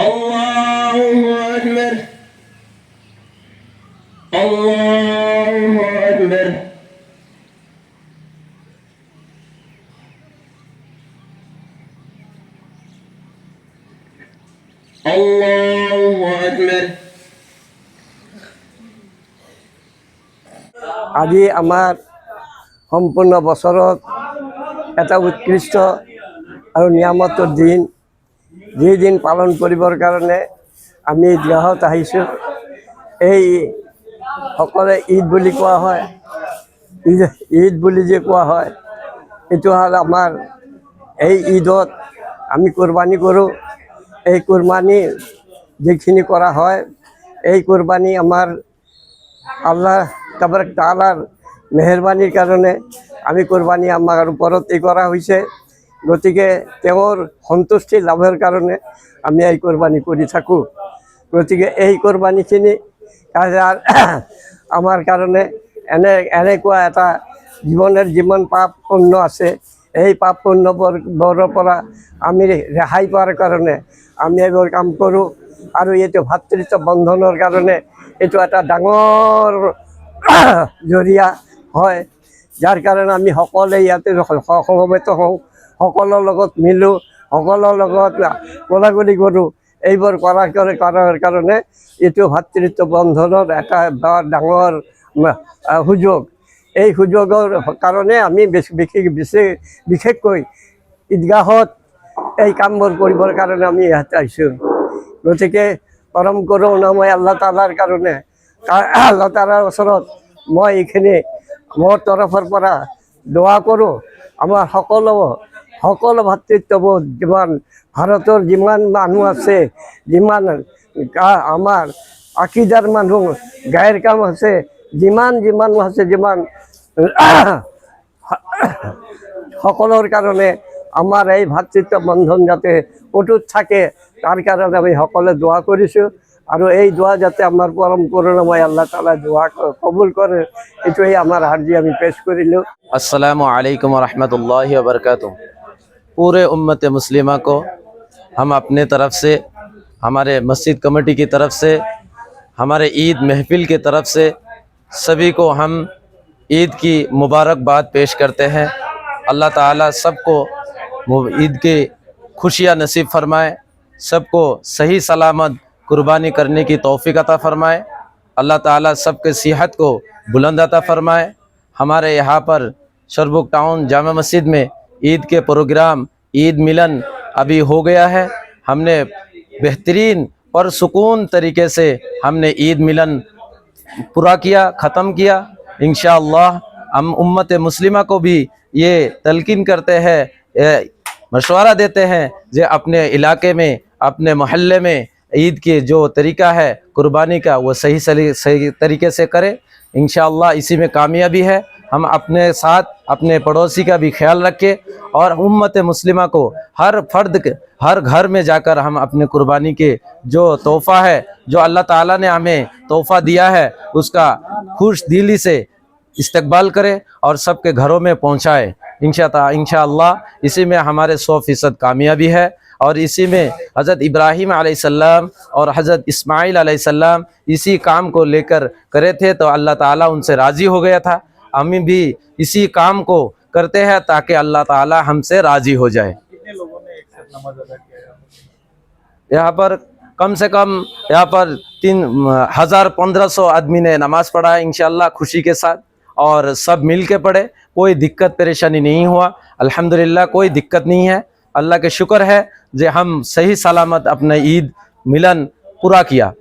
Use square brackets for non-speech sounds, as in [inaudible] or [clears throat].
الله أكبر الله أكبر الله أكبر আজি আমাৰ সম্পূৰ্ণ বছৰত এটা উৎকৃষ্ট আৰু নিয়ামতৰ দিন যি দিন পালন কৰিবৰ কাৰণে আমি ঈদগাহত আহিছোঁ। এই সকলোৱে ঈদ বুলি কোৱা হয়। ঈদ বুলি যে কোৱা হয়, এইটো হ'ল আমাৰ এই ঈদত আমি কোৰবানী কৰোঁ। এই কোৰবানী যিখিনি কৰা হয়, এই কোৰবানী আমাৰ আল্লাহ তাবাৰক তালাৰ মেহৰবানীৰ কাৰণে আমি কোৰবানী আমাৰ ওপৰত এই কৰা হৈছে। গতিকে তেওঁৰ সন্তুষ্টি লাভৰ কাৰণে আমি এই কোৰবানী কৰি থাকোঁ। গতিকে এই কোৰবানীখিনি [clears throat] আমাৰ কাৰণে এনে, এনেকুৱা এটা জীৱনৰ যিমান পাপ পুণ্য আছে, এই পাপ পুণ্যবোৰ পৰা আমি ৰেহাই পোৱাৰ কাৰণে আমি এইবোৰ কাম কৰোঁ আৰু এইটো ভাতৃত্ব বন্ধনৰ কাৰণে এইটো এটা ডাঙৰ [clears throat] জৰিয়া হয়, যাৰ কাৰণে আমি সকলোৱে ইয়াতে সমবেত হওঁ। সকলোৰ লগত মিলোঁ, সকলোৰ লগত কোলাগুলি কৰোঁ। এইবোৰ কৰা কৰে কৰাৰ কাৰণে এইটো ভাতৃত্ব বন্ধনৰ এটা বৰ ডাঙৰ সুযোগ। এই সুযোগৰ কাৰণে আমি বিশেষ বিশেষ বিশেষকৈ ঈদগাহত এই কামবোৰ কৰিবৰ কাৰণে আমি ইয়াতে আহিছোঁ। গতিকে পৰম কৰোণাময় আল্লাহ তালাৰ কাৰণে আল্লাহ তালাৰ ওচৰত মই এইখিনি মোৰ তৰফৰ পৰা দোৱা কৰোঁ। আমাৰ সকলো সকলো ভাতৃত্ববোধ, যিমান ভাৰতৰ যিমান মানুহ আছে, যিমান আমাৰ আকিদাৰ মানুহ গায়ৰ কাম আছে, যিমান যিমান আছে, যিমান সকলোৰ কাৰণে আমাৰ এই ভাতৃত্ব বন্ধন যাতে অটুট থাকে তাৰ কাৰণে আমি সকলোৱে দোৱা কৰিছোঁ আৰু এই দোৱা যাতে আমাৰ পৰম কৰোণাময় আল্লাহ তালা দোৱা কবুল কৰে এইটোৱেই আমাৰ আৰ্জি আমি পেশ কৰিলোঁ پورے امت مسلمہ کو ہم اپنے طرف سے، ہمارے مسجد کمیٹی کی طرف سے، ہمارے عید محفل کی طرف سے سبھی کو ہم عید کی مبارکباد پیش کرتے ہیں۔ اللہ تعالیٰ سب کو عید کی خوشیاں نصیب فرمائے، سب کو صحیح سلامت قربانی کرنے کی توفیق عطا فرمائے۔ اللہ تعالیٰ سب کے صحت کو بلند عطا فرمائے۔ ہمارے یہاں پر شربک ٹاؤن جامع مسجد میں عید کے پروگرام، عید ملن ابھی ہو گیا ہے۔ ہم نے بہترین اور سکون طریقے سے ہم نے عید ملن پورا کیا، ختم کیا۔ انشاءاللہ ہم امت مسلمہ کو بھی یہ تلقین کرتے ہیں مشورہ دیتے ہیں کہ اپنے علاقے میں، اپنے محلے میں عید کے جو طریقہ ہے، قربانی کا وہ صحیح صحیح طریقے سے کرے۔ انشاءاللہ اسی میں کامیابی ہے۔ ہم اپنے ساتھ اپنے پڑوسی کا بھی خیال رکھے اور امت مسلمہ کو ہر فرد کے ہر گھر میں جا کر ہم اپنے قربانی کے جو تحفہ ہے، جو اللہ تعالیٰ نے ہمیں تحفہ دیا ہے، اس کا خوش دلی سے استقبال کرے اور سب کے گھروں میں پہنچائے۔ انشاء اللہ اسی میں ہمارے سو فیصد کامیابی ہے اور اسی میں حضرت ابراہیم علیہ السلام اور حضرت اسماعیل علیہ السلام اسی کام کو لے کر کرے تھے تو اللہ تعالیٰ ان سے راضی ہو گیا تھا۔ ہم بھی اسی کام کو کرتے ہیں تاکہ اللہ تعالی ہم سے راضی ہو جائے۔ یہاں پر کم سے کم یہاں پر تین ہزار پندرہ سو آدمی نے نماز پڑھا ہے انشاءاللہ خوشی کے ساتھ اور سب مل کے پڑھے۔ کوئی دقت پریشانی نہیں ہوا۔ الحمدللہ کوئی دقت نہیں ہے۔ اللہ کے شکر ہے جو ہم صحیح سلامت اپنے عید ملن پورا کیا۔